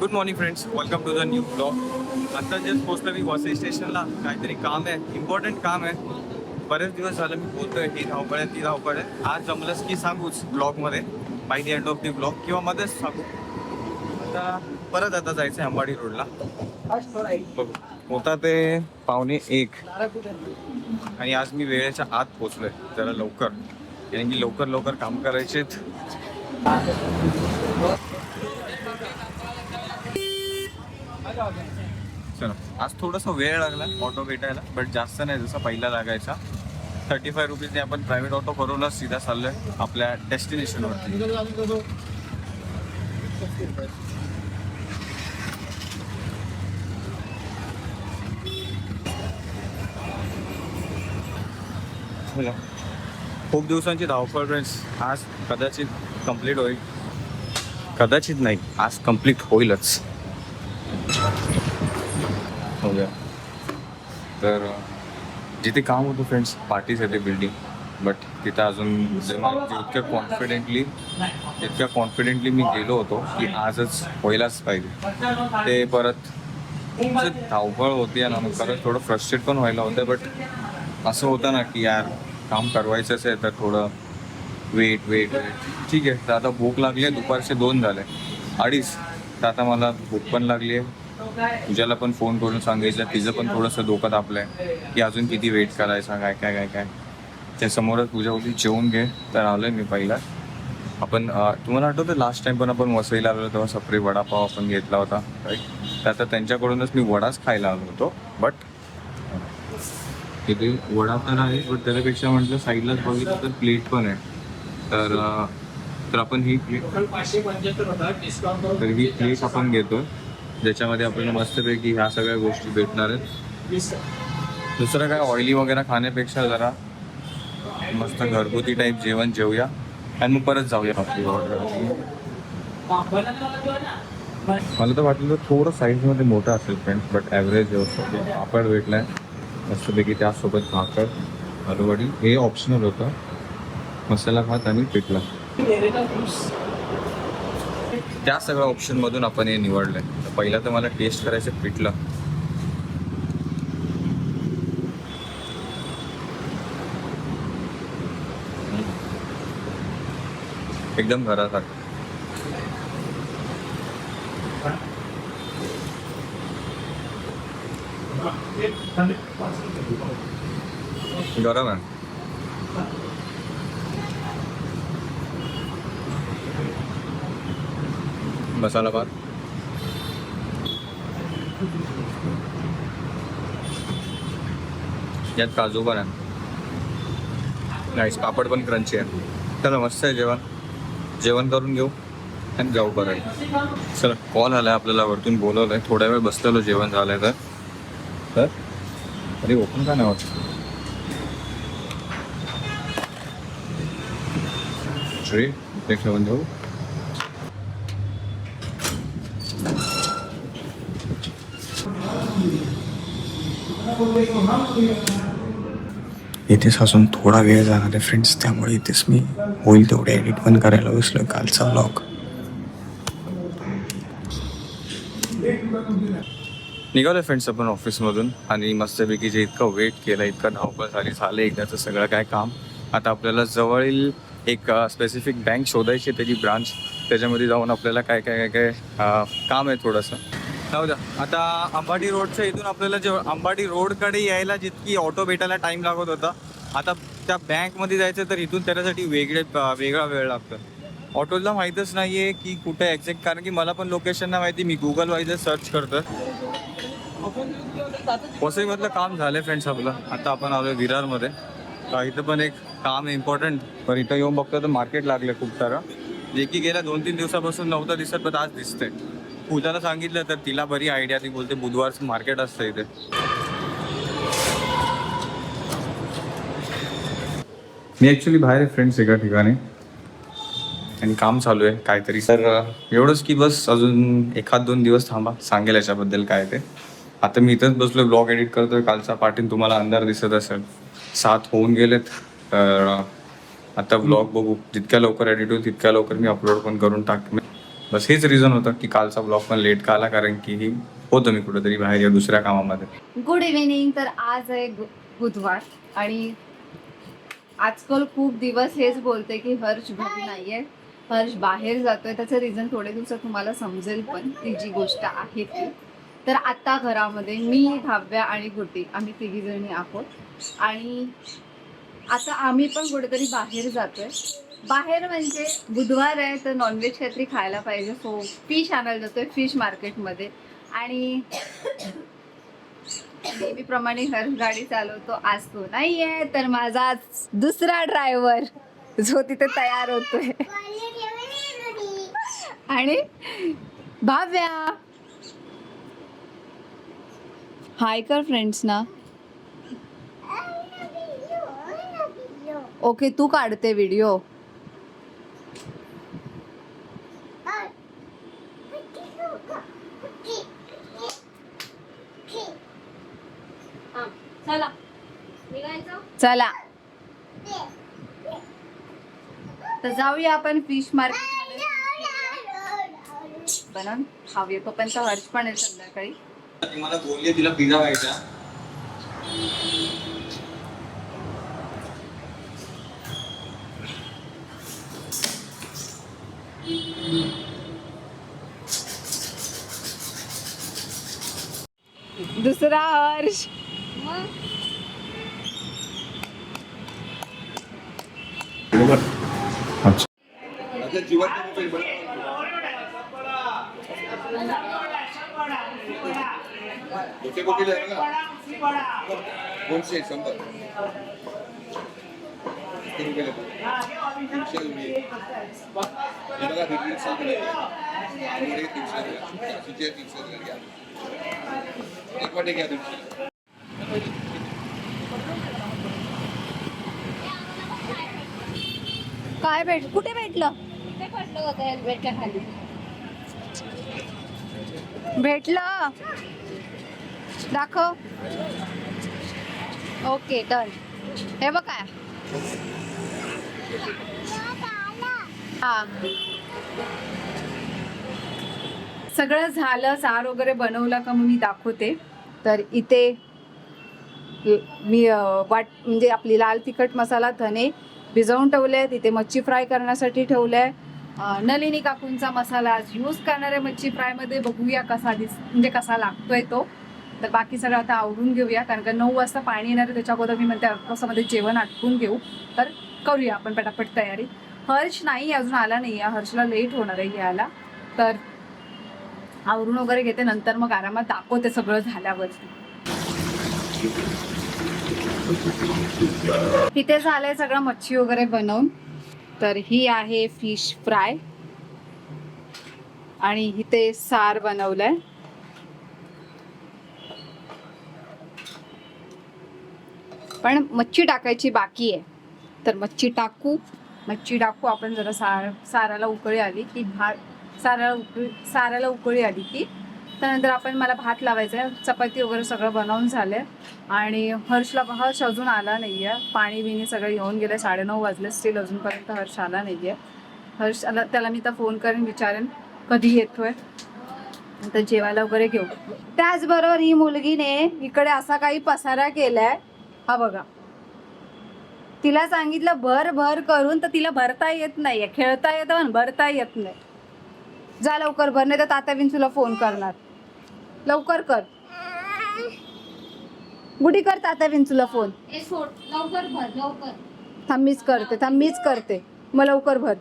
Good morning friends welcome to the new blog आता just पोचलं मी वसई स्टेशनला काहीतरी काम आहे. इम्पॉर्टंट काम आहे. बरेच दिवस झालं मी बोलतोय ही धावपळ आहे ती धावपळ आहे. आज जमलंच की सांगूच ब्लॉगमध्ये by the end of the blog किंवा मध्येच सांगू. आता परत आता जायचं आहे अंबाडी रोडला बघू. होता ते पावणे एक. आणि आज मी वेळेच्या आत पोचलोय जरा लवकर. कारण की लवकर लवकर काम करायचे चलो. आज थोडासा वेळ लागला ऑटो भेटायला बट जास्त नाही जसा पहिला लागायचा. थर्टी फाय रुपीजने आपण प्रायव्हेट ऑटो करूनच सीधा चाललोय आपल्या डेस्टिनेशनवरती खूप दिवसांची धावपळ फ्रेंड्स आज कदाचित कंप्लीट होईल. कदाचित नाही आज कंप्लीट होईलच. हो तर जिथे काम होतं फ्रेंड्स पार्टीज आहे ते बिल्डिंग बट तिथं अजून जितक्या कॉन्फिडेंटली जितक्या कॉन्फिडेंटली मी गेलो होतो की आजच व्हायलाच पाहिजे. ते परत धावपळ होती ना मग थोडं फ्रस्ट्रेट पण व्हायला होतं. बट असं होतं ना की यार काम करवायचंच आहे तर थोडं वेट वेट वेट ठीक आहे तर आता भूक लागली आहे दुपारचे दोन झाले. अडीच. तर आता मला भूक पण लागली आहे. तुझ्याला पण फोन करून सांगितलं तिचं पण थोडंसं डोकं तापलंय की अजून किती वेट करायचा काय काय काय काय. त्या समोरच तुझ्यावरती जेवून घे तर आलोय मी पहिला. आपण तुम्हाला आठवतं लास्ट टाइम पण आपण वसईला आलो तेव्हा सप्रे वडापाव आपण घेतला होता राईट तर आता त्यांच्याकडूनच मी वडाच खायला आलो होतो बट तिथे वडा तर आहे बट त्याच्यापेक्षा म्हटलं साईडलाच बघितलं तर प्लेट पण आहे. तर तर आपण ही प्लेट तर ही प्लेट आपण घेतो ज्याच्यामध्ये आपल्याला मस्तपैकी ह्या सगळ्या गोष्टी भेटणार आहेत. दुसरं काय ऑइली वगैरे खाण्यापेक्षा जरा मस्त घरगुती टाईप जेवण जेवूया. आणि मग परत जाऊया आपली ऑर्डर मला तर वाटलं थोडं साईजमध्ये मोठं असेल फ्रेंड्स बट ॲव्हरेज पापड भेटलाय. मस्तपैकी त्यासोबत भाकर आलूवडी हे ऑप्शनल होतं. मसाला भात आणि पिठला. त्या सगळ्या ऑप्शनमधून आपण हे निवडलंय. तर पहिला तर मला टेस्ट करायचं पिठलं. एकदम घरासारखं. गरम आहे. मसाला भात यात काजू पण आहे. नाईस पापड पण क्रंची आहे. चला मस्त आहे जेवण. जेवण करून घेऊ आणि जाऊ करायला चला कॉल आला आपल्याला वरतून आहे थोड्या वेळ बसलेलो जेवण झालंय तर. तर? अरे ओपन का नाही होत? ठेवून देऊ. इथेच अजून थोडा वेळ जाणार आहे फ्रेंड्स त्यामुळे इथेच मी होईल तेवढे एडिट पण करायला विसलो कालचा ब्लॉग निघालोय फ्रेंड्स आपण ऑफिसमधून आणि मस्तपैकी जे इतकं वेट केलं इतकं धावपळ झाली झालं एकदाचं सगळं काय काम. आता आपल्याला जवळील एक स्पेसिफिक बँक शोधायची त्याची ब्रांच त्याच्यामध्ये जाऊन आपल्याला काय काय काय काय काम आहे थोडंसं. जाऊ द्या. आता अंबाडी रोडच्या इथून आपल्याला जे अंबाडी रोडकडे यायला जितकी ऑटो भेटायला टाईम लागत होता आता त्या बँकमध्ये जायचं तर इथून त्याच्यासाठी वेगळे वेगळा वेळ लागतो. ऑटोला माहीतच नाही आहे की कुठे एक्झॅक्ट कारण की मला पण लोकेशन नाही माहिती मी गुगल वाईज सर्च करतो वसईमधलं काम झालं फ्रेंड्स आपलं. आता आपण आलोय विरारमध्ये. तर इथं पण एक काम इम्पॉर्टंट पण इथं येऊन बघतो तर मार्केट लागलं खूप सारं. जे की गेल्या दोन तीन दिवसापासून नव्हतं दिसत पण आज दिसतंय. पूजाला सांगितलं तर तिला बरी आयडिया ती बोलते बुधवारचं मार्केट असतं इथे. मी ॲक्च्युली बाहेर आहे फ्रेंड्स एका ठिकाणी. आणि काम चालू आहे काहीतरी. सर एवढंच की बस अजून एखाद दोन दिवस थांबा. सांगेल याच्याबद्दल काय ते. आता मी इथंच बसलो ब्लॉग एडिट करतोय. कालचा पाठीन तुम्हाला अंधार दिसत असेल. सात होऊन गेलेत. तर आता ब्लॉग बघू. जितक्या लवकर एडिट होईल तितक्या लवकर मी अपलोड पण करून टाक बस हेच रिझन होतं की कालचा ब्लॉग पण लेट का आला कारण की ही होतं मी कुठेतरी बाहेर या दुसऱ्या कामामध्ये. गुड इव्हिनिंग तर आज आहे गु- बुधवार आणि आजकाल खूप दिवस हेच बोलते की हर्ष घरी नाहीये. हर्ष बाहेर जातोय त्याचं रिझन थोडे दिवसात तुम्हाला समजेल पण ती जी गोष्ट आहे ती. तर आता घरामध्ये मी भाव्या आणि गुड्डी आम्ही तिघी जणी आहोत. आणि आता आम्ही पण कुठेतरी बाहेर जातोय. बाहेर म्हणजे बुधवार आहे तर नॉनव्हेज काहीतरी खायला पाहिजे. सो फिश आणायला जातोय फिश मार्केटमध्ये आणि नेहमीप्रमाणे हर गाडी चालवतो. आज तो नाहीये तर माझा दुसरा ड्रायव्हर जो तिथे तयार होतोय. आणि भाव्या. हाय कर फ्रेंड्स ना. ओके तू काढते व्हिडिओ चला. तर जाऊया आपण फिश मार्केट बनवून खाऊया. तोपर्यंत हर्ष पण आहे संध्याकाळी. ती मला बोलली तिला पिझ्झा व्हायचा दुसरा हर्ष. अच्छा कुठे कुठे दोनशे शंभर किती रुपये तीनशे रुपये हे। बघा हे तीनशे रुपये हे तीनशे रुपये तीनशे तीनशे रुपये घ्या एक वाटे घ्या तुमची काय भेट कुठे भेटलं? कुठे पडलं होतं हेल्मेटच्या खाली. भेटलं? दाखव. Okay done. हे बघ काय. हा. सगळं झालं सार वगैरे बनवला का मग मी दाखवते. तर इथे मी वाट म्हणजे आपली लाल तिखट मसाला धने भिजवून ठेवले आहेत इथे मच्छी फ्राय करण्यासाठी ठेवलं आहे नलिनी काकूंचा मसाला आज यूज करणार आहे मच्छी फ्रायमध्ये बघूया कसा दिस म्हणजे कसा लागतोय तो. तर बाकी सगळं आता आवरून घेऊया कारण का नऊ वाजता पाणी येणार आहे त्याच्या अगोदर मी म्हणते अर्धामध्ये जेवण आटकून घेऊ. तर करूया आपण पटापट तयारी. हर्ष नाही अजून आला नाही. आहे हर्षला लेट होणार आहे यायला. तर आवरून वगैरे घेते नंतर मग आरामात दाखवते सगळं झाल्यावरती. इथे झालंय सगळं मच्छी वगैरे बनवून. तर ही आहे फिश फ्राय. आणि इथे सार बनवलंय. पण मच्छी टाकायची बाकी आहे. तर मच्छी टाकू. मच्छी टाकू. आपण जरा सार साराला उकळी आली की भात साराला उकळी साराला उकळी आली की त्यानंतर आपण मला भात लावायचा आहे चपाती वगैरे सगळं बनवून झाले. आणि हर्षला हर्ष अजून आला नाही आहे पाणी बिणी सगळं येऊन गेलं साडेनऊ वाजले. स्टील अजूनपर्यंत हर्ष आला नाही आहे हर्ष आला त्याला मी तर फोन करेन विचारेन. कधी येतोय? तर जेवायला वगैरे घेऊ. त्याचबरोबर ही मुलगीने इकडे असा काही पसारा केलाय. हा बघा. तिला सांगितलं भर भर करून तर तिला भरता येत नाहीये. खेळता येतं पण भरता येत नाही. जा लवकर भर. नाही तर तात्या तुला फोन करणार. लवकर कर. गुडी कर तात्या बिन तुला फोन ए सोड. लवकर भर लवकर. थांब मीच करते थांब मीच करते. मग लवकर भर.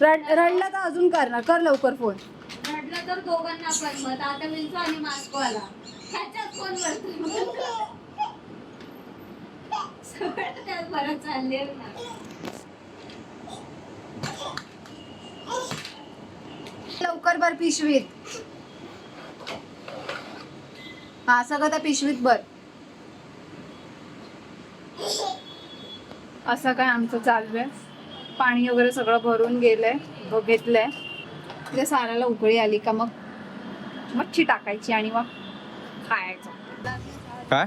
रड रडला तर अजून करणार कर लवकर फोन रडलं तर दोघांना पण मग आता विंचू आणि मास्कवाला. ह्याच्यात कोण भरतो? सगळं त्यात बरं चाललेलं ना लवकर भर पिशवीत. हा सगळं त्या पिशवीत भर असं काय आमचं चालू आहे. पाणी वगैरे सगळं भरून गेलंय व घेतलंय. त्या साराला उकळी आली का मग मच्छी टाकायची आणि मग खायचं. काय?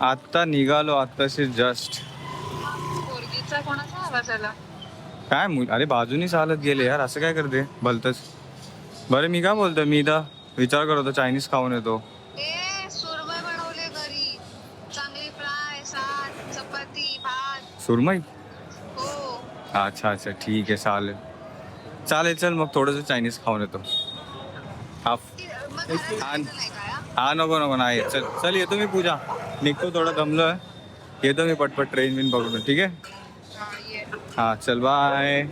आत्ता निघालो आत्ताशी जस्ट कोणाचा आवाज आला? काय मु- अरे बाजूनी चालत गेले यार असं काय करते? भलतच बरं मी काय बोलतो मी इथं विचार करत चायनीज खाऊन येतो. ए सुरमई बनवले घरी. चांगली फ्राय सात चपाती भात. सुरमई? हो. अच्छा अच्छा ठीक आहे चालेल. चालेल चल मग थोडंसं चायनीज खाऊन येतो. हा. ती- मग घरात आण. जायचं नाही का या? हा नको नको नाही चल चल येतो मी पूजा. निघतो थोडं दमलो आहे येतो मी पटपट ट्रेन बिन बघून ठीक आहे. हा चल बाय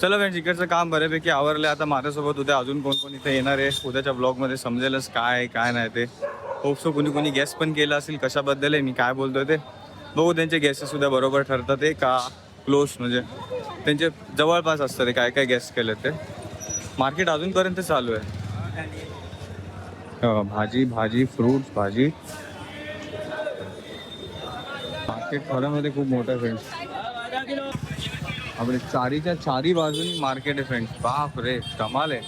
चलो फ्रेंड्स इकडचं काम बऱ्यापैकी आवरलं आता माझ्यासोबत उद्या अजून कोण कोण इथे येणार आहे? उद्याच्या ब्लॉगमध्ये समजेलच काय काय नाही ते. होप सो कुणी कुणी गॅस पण केलं असेल. कशाबद्दल आहे मी काय बोलतोय ते? बघू त्यांचे गॅसेस उद्या बरोबर ठरतात ते का क्लोज म्हणजे त्यांचे जवळपास असतं ते काय काय गॅस केले ते. मार्केट अजूनपर्यंत चालू आहे. हो, भाजी भाजी फ्रूट्स भाजी. मार्केट खऱ्यामध्ये खूप मोठं आहे फ्रेंड्स आपले चारीच्या चारी बाजूनी मार्केट आहे फ्रेंड्स बाप रे कमाल आहे.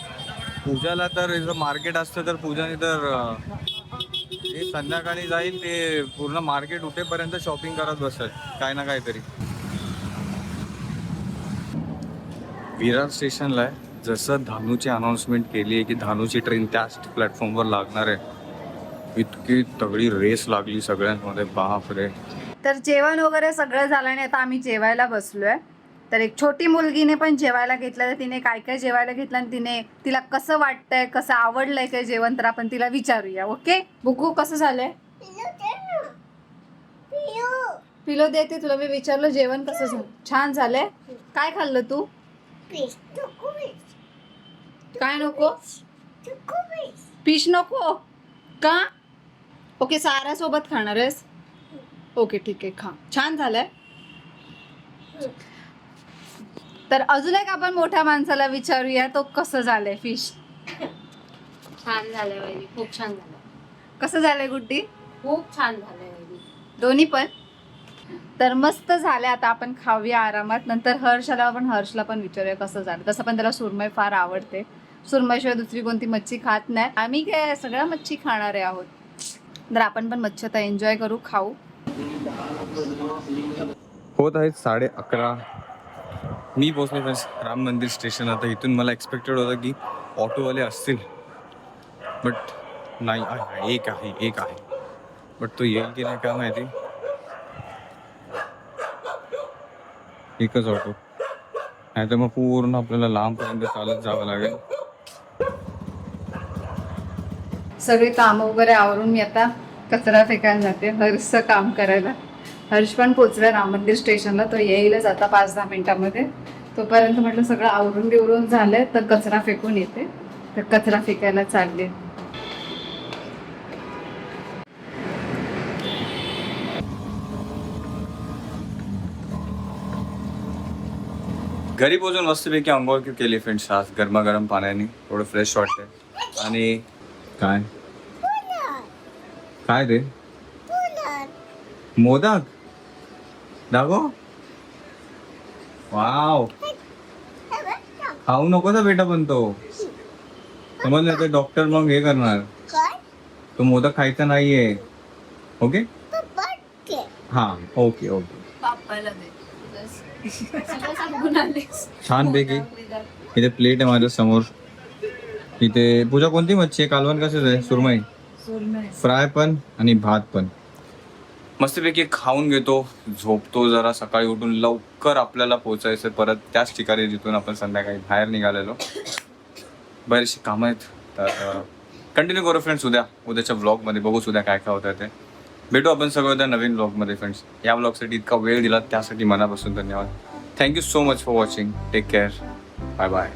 पूजाला तर इथं मार्केट असतं तर पूजाने तर जे हे संध्याकाळी जाईल ते पूर्ण मार्केट उठेपर्यंत शॉपिंग करत बसत काय ना काहीतरी. विरार स्टेशनला आहे जसं धानूची अनाऊन्समेंट केली आहे की धानूची ट्रेन त्याच प्लॅटफॉर्मवर लागणार आहे. इतकी तगडी रेस लागली सगळ्यांमध्ये बाप रे तर जेवण वगैरे सगळं झालं आणि आता आम्ही जेवायला बसलोय. तर एक छोटी मुलगीने पण जेवायला घेतलं तर तिने काय काय जेवायला घेतलं आणि तिने तिला कसं वाटतंय कसं आवडलंय काय जेवण तर आपण तिला विचारूया. ओके? बुकू कसं झालंय? पिलो देते तुला मी विचारलं जेवण कसं झालं. छान झालंय? काय खाल्लं तू? काय नको? फिश नको? का? ओके सारा सोबत खाणार आहेस? ओके ठीक आहे. खा. छान झालंय. तर अजून एक आपण मोठ्या माणसाला विचारूया तो कसं झालंय फिश छान झालंय खूप छान झालं कसं झालंय गुड्डी? खूप छान झालंय दोन्ही पण? तर मस्त झालंय आता आपण खाऊया आरामात. नंतर हर्षला आपण हर्षला पण विचारूया कसं झालं. तसं पण त्याला सुरमई फार आवडते. सुरमईशिवाय दुसरी कोणती मच्छी खात नाही. आम्ही काय सगळ्या मच्छी खाणारे आहोत. तर आपण पण मच्छी आता एन्जॉय करू खाऊ. होत आहेत साडे अकरा. मी पोचले फ्रेंड्स राम मंदिर स्टेशन. आता इथून मला एक्सपेक्टेड होतं की ऑटोवाले असतील. बट नाही आहे, एक आहे एक आहे. बट तो येईल की नाही का माहिती? एकच ऑटो. नाही तर मग पूर्ण आपल्याला लांबपर्यंत चालत जावं लागेल. सगळी कामं वगैरे आवरून मी आता कचरा फेकायला जाते हर्षचं काम करायला. हर्ष पण पोचला राम मंदिर स्टेशनला तो येईलच आता पाच दहा मिनिटामध्ये. तोपर्यंत म्हटलं सगळं आवरून बिवरून झालंय तर कचरा फेकून येते. तर कचरा फेकायला चालले. घरी पोहोचून मस्तपैकी आंघोळ केली फ्रेंड्स आज. गरमागरम पाण्याने थोडं फ्रेश वाटतंय. आणि काय? काय ते मोदक. दागो? वाव. खाऊ नको ना बेटा पण तो. समजलं तर डॉक्टर मग हे करणार. तो मोदक खायचा नाहीये. ओके? हा ओके ओके. छान पैकी. इथे प्लेट आहे माझ्यासमोर. इथे पूजा कोणती मच्छी आहे? कालवण कसं आहे? सुरमई. फ्राय पण आणि भात पण. मस्तपैकी खाऊन घेतो झोपतो जरा सकाळी उठून लवकर आपल्याला पोचायचं परत त्याच ठिकाणी जिथून आपण संध्याकाळी बाहेर निघालेलो. बरेचसे कामं आहेत. तर कंटिन्यू करू फ्रेंड्स उद्या. उद्याच्या ब्लॉगमध्ये बघू सुद्धा काय काय होतं ते. भेटू आपण सगळं उद्या नवीन ब्लॉगमध्ये फ्रेंड्स या ब्लॉगसाठी इतका वेळ दिला त्यासाठी मनापासून धन्यवाद. Thank you so much for watching take care bye bye